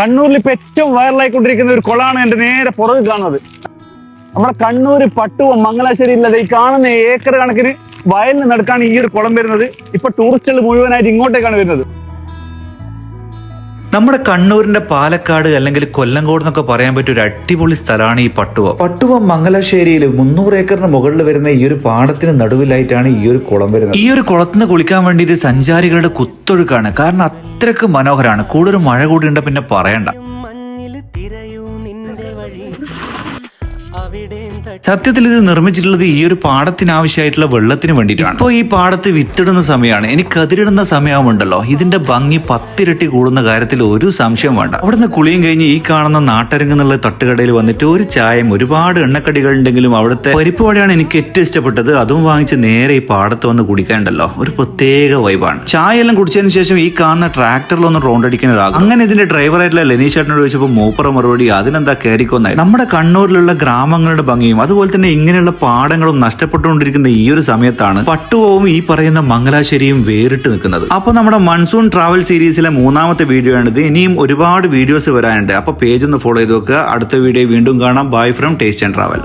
കണ്ണൂരിൽ ഇപ്പൊ ഏറ്റവും വൈറലായിക്കൊണ്ടിരിക്കുന്ന ഒരു കുളമാണ് എന്റെ നേരെ പുറകിൽ കാണുന്നത്. നമ്മുടെ കണ്ണൂർ പട്ടുവ മംഗലാശ്ശേരി ഇല്ലാതെ ഈ കാണുന്ന ഏക്കർ കണക്കിന് വയലിന് നടക്കാണ് ഈ ഒരു കുളം വരുന്നത്. ഇപ്പൊ ടൂറിസ്റ്റുകൾ മുഴുവനായിട്ട് ഇങ്ങോട്ടേക്കാണ് വരുന്നത്. നമ്മുടെ കണ്ണൂരിന്റെ പാലക്കാട് അല്ലെങ്കിൽ കൊല്ലങ്കോട് എന്നൊക്കെ പറയാൻ പറ്റിയ ഒരു അടിപൊളി സ്ഥലമാണ് ഈ പട്ടുവ. പട്ടുവ മംഗലശ്ശേരിയിൽ മുന്നൂറ് ഏക്കറിന് മുകളിൽ വരുന്ന ഈ ഒരു പാടത്തിന് നടുവിലായിട്ടാണ് ഈ ഒരു കുളം വരുന്നത്. ഈ ഒരു കുളത്തിന് കുളിക്കാൻ വേണ്ടിയിട്ട് സഞ്ചാരികളുടെ കുത്തൊഴുക്കാണ്. കാരണം അത്രയ്ക്ക് മനോഹരമാണ് കൂടുതൽ മഴ കൂടി ഉണ്ട് പിന്നെ പറയണ്ട. സത്യത്തിൽ ഇത് നിർമ്മിച്ചിട്ടുള്ളത് ഈ ഒരു പാടത്തിന് ആവശ്യമായിട്ടുള്ള വെള്ളത്തിന് വേണ്ടിയിട്ടാണ്. ഇപ്പോൾ ഈ പാടത്ത് വിത്തിടുന്ന സമയമാണ്. എനിക്ക് കതിരിടുന്ന സമയമുണ്ടല്ലോ ഇതിന്റെ ഭംഗി പത്തിരട്ടി കൂടുന്ന കാര്യത്തിൽ ഒരു സംശയം വേണ്ട. അവിടുന്ന് കുളിയും കഴിഞ്ഞ് ഈ കാണുന്ന നാട്ടരങ്ങ് എന്നുള്ള തട്ടുകടയിൽ വന്നിട്ട് ഒരു ചായം ഒരുപാട് എണ്ണക്കടികൾ ഉണ്ടെങ്കിലും അവിടുത്തെ പരിപ്പ് വടയാണ് എനിക്ക് ഏറ്റവും ഇഷ്ടപ്പെട്ടത്. അതും വാങ്ങിച്ച് നേരെ ഈ പാടത്ത് വന്ന് കുടിക്കാനുണ്ടല്ലോ. ഒരു പ്രത്യേക വൈബാണ്. ചായ എല്ലാം കുടിച്ചതിന് ശേഷം ഈ കാണുന്ന ട്രാക്ടറിൽ ഒന്ന് റൗണ്ട് അടിക്കുന്ന ഒരാൾ. അങ്ങനെ ഇതിന്റെ ഡ്രൈവറായിട്ടുള്ള ലെനീഷ് ചേട്ടനോട് ചോദിച്ചപ്പോൾ മൂപ്പറ മറുപടി അതിനെന്താ കയറിക്കൊന്നായി. നമ്മുടെ കണ്ണൂരിലുള്ള ഗ്രാമങ്ങളുടെ ഭംഗിയും അതുപോലെ തന്നെ ഇങ്ങനെയുള്ള പാടങ്ങളും നഷ്ടപ്പെട്ടുകൊണ്ടിരിക്കുന്ന ഈ ഒരു സമയത്താണ് പട്ടുപോവും ഈ പറയുന്ന മംഗലാശ്ശേരിയും വേറിട്ട് നിൽക്കുന്നത്. അപ്പോൾ നമ്മുടെ മൺസൂൺ ട്രാവൽ സീരീസിലെ മൂന്നാമത്തെ വീഡിയോ ആണിത്. ഇനിയും ഒരുപാട് വീഡിയോസ് വരാനുണ്ട്. അപ്പോൾ പേജ് ഒന്ന് ഫോളോ ചെയ്ത് വെക്കുക. അടുത്ത വീഡിയോ വീണ്ടും കാണാം. Bye from taste and travel